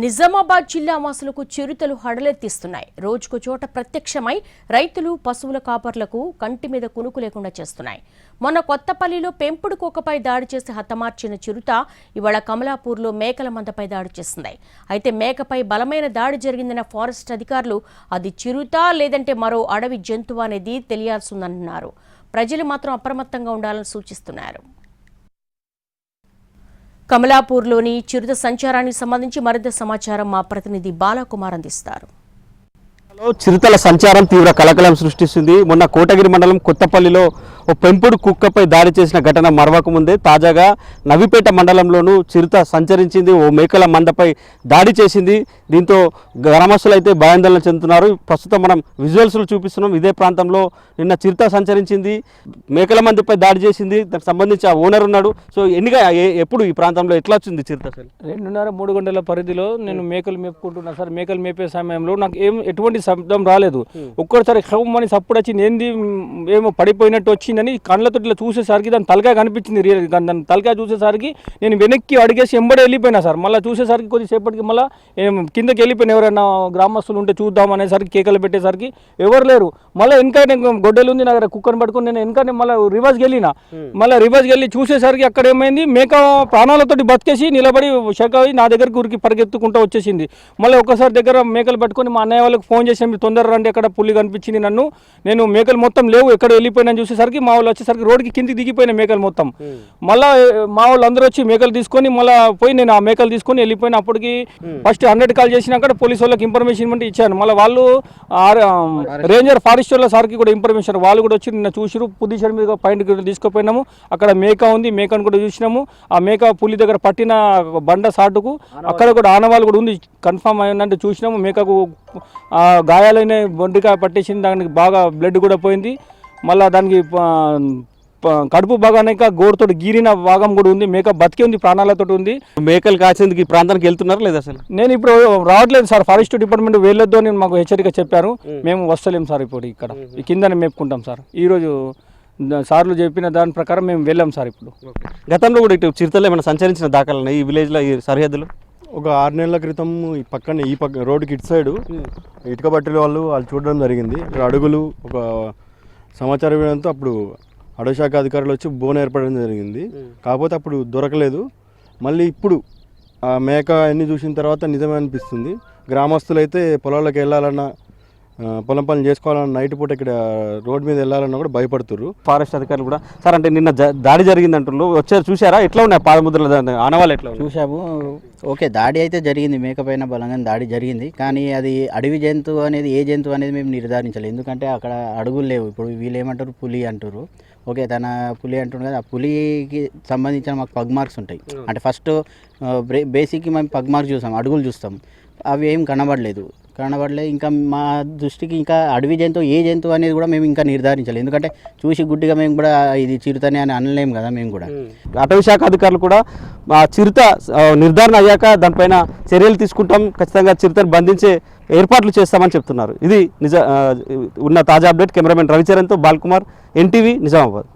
నిజామాబాద్ జిల్లా వాసులకు చిరుతలు హడలెత్తిస్తున్నాయి. రోజుకు చోట ప్రత్యక్షమై రైతులు పశువుల కాపర్లకు కంటి మీద కునుకు లేకుండా చేస్తున్నాయి. మొన్న కొత్తపల్లిలో పెంపుడు కుక్కపై దాడి చేసి హతమార్చిన చిరుత ఇవాళ కమలాపూర్లో మేకల మందపై దాడి చేసింది. అయితే మేకపై బలమైన దాడి జరిగిందన్న ఫారెస్ట్ అధికారులు అది చిరుత లేదంటే మరో అడవి జంతువు అనేది తెలియాల్సిందన్నారు. ప్రజలు మాత్రం అప్రమత్తంగా ఉండాలని సూచిస్తున్నారు. కమలాపూర్లోని చిరుత సంచారానికి సంబంధించి మరింత సమాచారం మా ప్రతినిధి బాలకుమార్ అందిస్తారు. చిరుతల సంచారం తీవ్ర కలకలం సృష్టిస్తుంది. మొన్న కోటగిరి మండలం కొత్తపల్లిలో ఓ పెంపుడు కుక్కపై దాడి చేసిన ఘటన మరవకముందే తాజాగా నవిపేట మండలంలోనూ చిరుత సంచరించింది. ఓ మేకల మందపై దాడి చేసింది. దీంతో గ్రామస్తులు అయితే భయాందోళన చెందుతున్నారు. ప్రస్తుతం మనం విజువల్స్లో చూపిస్తున్నాం. ఇదే ప్రాంతంలో నిన్న చిరుత సంచరించింది. మేకల మందిపై దాడి చేసింది. దానికి సంబంధించి ఆ ఓనర్ ఉన్నాడు. సో ఎన్నిగా ఎప్పుడు ఈ ప్రాంతంలో ఎట్లా వచ్చింది చిరుత రెండున్నర మూడు గంటల పరిధిలో నేను మేకలు మేపుకుంటున్నా. సార్ మేకలు మేపే సమయంలో నాకు ఏం ఎటువంటి శబ్దం రాలేదు. ఒక్కసారి హమ్మని సప్పుడు వచ్చింది. ఏంది ఏమో పడిపోయినట్టు వచ్చిందని కళ్ళతో ఇట్లా చూసేసరికి దాని తలకాయ కనిపించింది రియల్ దాని తలకాయ చూసేసరికి నేను వెనక్కి అడిగేసి ఎంబడే వెళ్ళిపోయినా సార్. మళ్ళీ చూసేసరికి కొద్దిసేపటికి మళ్ళీ కిందకి వెళ్ళిపోయిన ఎవరైనా గ్రామస్తులు ఉంటే చూద్దాం అనేసరికి కేకలు పెట్టేసరికి ఎవరు లేరు. మళ్ళీ వెనక నేను గొడ్డలు ఉంది నా దగ్గర కుక్కర్ని పట్టుకొని నేను వెనక మళ్ళీ రివర్స్కి వెళ్ళిన. మళ్ళీ రివర్స్కి వెళ్ళి చూసేసరికి అక్కడ ఏమైంది? మేక ప్రాణాలతోటి బతికేసి నిలబడి షక్ అయి నా దగ్గరికి ఊరికి పరిగెత్తుకుంటూ వచ్చేసింది. మళ్ళీ ఒక్కసారి దగ్గర మేకలు పట్టుకొని మా అన్నయ్య వాళ్ళకి ఫోన్ చేసి మీరు తొందర రండి అక్కడ పుల్లి కనిపించింది నన్ను. నేను మేకలు మొత్తం లేవు ఎక్కడ వెళ్ళిపోయినా చూసేసరికి మా వాళ్ళు వచ్చేసరికి రోడ్కి కిందికి దిగిపోయిన మేకలు మొత్తం. మళ్ళీ మా వాళ్ళు అందరూ వచ్చి మేకలు తీసుకొని మళ్ళీ పోయి నేను ఆ మేకలు తీసుకొని వెళ్ళిపోయిన అప్పటికి ఫస్ట్ హండ్రెడ్ కాల్ చేసినాక పోలీసు వాళ్ళకి ఇన్ఫర్మేషన్ ఇవ్వమంటే ఇచ్చాను మళ్ళీ వాళ్ళు రేంజర్ ఫారెస్ట్ వాళ్ళ సార్కి కూడా ఇన్ఫర్మేషన్ వాళ్ళు కూడా వచ్చి నిన్న చూసిరు పుదుచ్చేరి మీద పైన తీసుకుపోయినాము. అక్కడ మేక ఉంది మేకను కూడా చూసినాము. ఆ మేక పులి దగ్గర పట్టిన బండ సాటుకు అక్కడ కూడా ఆనవాళ్ళు కూడా ఉంది. కన్ఫామ్ అయిందంటే చూసినాము. మేకకు గాయాలైన బొండికాయ పట్టేసింది దానికి బాగా బ్లడ్ కూడా పోయింది. మళ్ళీ దానికి ఆ, కడుపు భాగానిక గోడుతోటి గీరిన భాగం కూడా ఉంది. మేక బతికి ఉంది ప్రాణాలతో ఉంది. మేకలు కాసేందుకు ఈ ప్రాంతానికి వెళ్తున్నారు లేదా అసలు? నేను ఇప్పుడు రావట్లేదు సార్ ఫారెస్ట్ డిపార్ట్మెంట్ వెళ్ళొద్దు అని మాకు హెచ్చరిక చెప్పారు. మేము వస్తలేం సార్ ఇప్పుడు ఇక్కడ. ఈ కిందనే మేపుకుంటాం సార్. ఈరోజు సార్లు చెప్పిన దాని ప్రకారం మేము వెళ్ళాం సార్ ఇప్పుడు. గతంలో కూడా ఇటు చిరుతలు ఏమైనా సంచరించిన దాఖలు ఈ విలేజ్లో ఈ సరిహద్దులో? ఒక ఆరు నెలల క్రితం ఈ పక్కన ఈ పక్క రోడ్డుకి ఇటు సైడు ఇటుక బట్టల వాళ్ళు వాళ్ళు చూడడం జరిగింది. ఇక్కడ అడుగులు ఒక సమాచారం ఇవ్వడంతో అప్పుడు అడవి శాఖ అధికారులు వచ్చి బోన్ ఏర్పడడం జరిగింది. కాకపోతే అప్పుడు దొరకలేదు. మళ్ళీ ఇప్పుడు ఆ మేక అన్ని చూసిన తర్వాత నిజమే అనిపిస్తుంది. గ్రామస్తులు అయితే పొలాలకు వెళ్ళాలన్నా పొలం పనులు చేసుకోవాలన్నా నైట్ పూట ఇక్కడ రోడ్ మీద వెళ్ళాలన్నా కూడా భయపడుతుర్రు. ఫారెస్ట్ అధికారులు కూడా. సార్ అంటే నిన్న జ- దాడి జరిగింది అంటున్నారు వచ్చారు చూసారా ఎట్లా ఉన్నాయి? పాదముద్రల ఆనవాళ్ళు ఎట్లా చూసాము ఓకే దాడి అయితే జరిగింది. మేకపైన బలంగా దాడి జరిగింది. కానీ అది అడవి జంతువు అనేది ఏ జంతువు అనేది మేము నిర్ధారించలేదు. ఎందుకంటే అక్కడ అడుగులు లేవు. ఇప్పుడు వీళ్ళు ఏమంటారు? పులి అంటారు ఓకే తన పులి అంటున్నారు కదా. ఆ పులికి సంబంధించిన మాకు పగ్ మార్క్స్ ఉంటాయి. అంటే ఫస్ట్ బేసిక్కి మేము పగ్ మార్క్స్ చూసాం. అడుగులు చూస్తాం. అవి ఏం కనబడలేదు. కనబడలేదు ఇంకా మా దృష్టికి ఇంకా అడవి జంతువు ఏ జంతువు అనేది కూడా మేము ఇంకా నిర్ధారించలేదు. ఎందుకంటే చూసి గుడ్డిగా మేము కూడా ఇది చిరుతనే అని అనలేము కదా మేము కూడా. అటవీ శాఖ అధికారులు కూడా ఆ చిరుత నిర్ధారణ అయ్యాక దానిపైన చర్యలు తీసుకుంటాం. ఖచ్చితంగా చిరుతను బంధించే ఏర్పాట్లు చేస్తామని చెప్తున్నారు. ఇది నిజ ఉన్న తాజా అప్డేట్. కెమెరామెన్ రవిచరణ్తో బాల్కుమార్ ఎన్టీవీ నిజామాబాద్.